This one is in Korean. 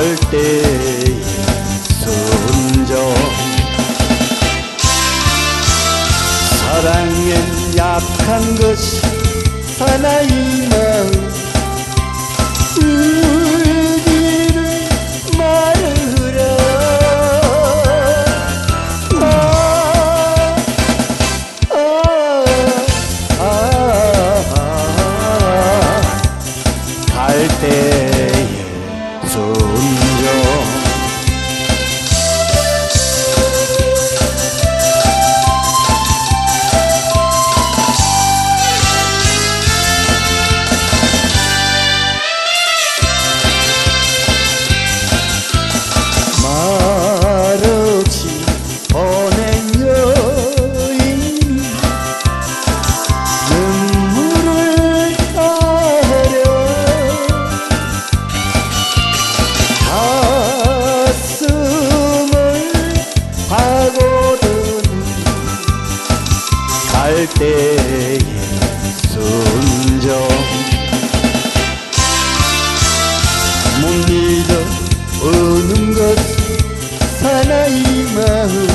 갈 때의 순정. 사랑엔 약한 것이 사나이는 yo. 갈 때의 순정. 못 믿어 오는 것 사나이 마음.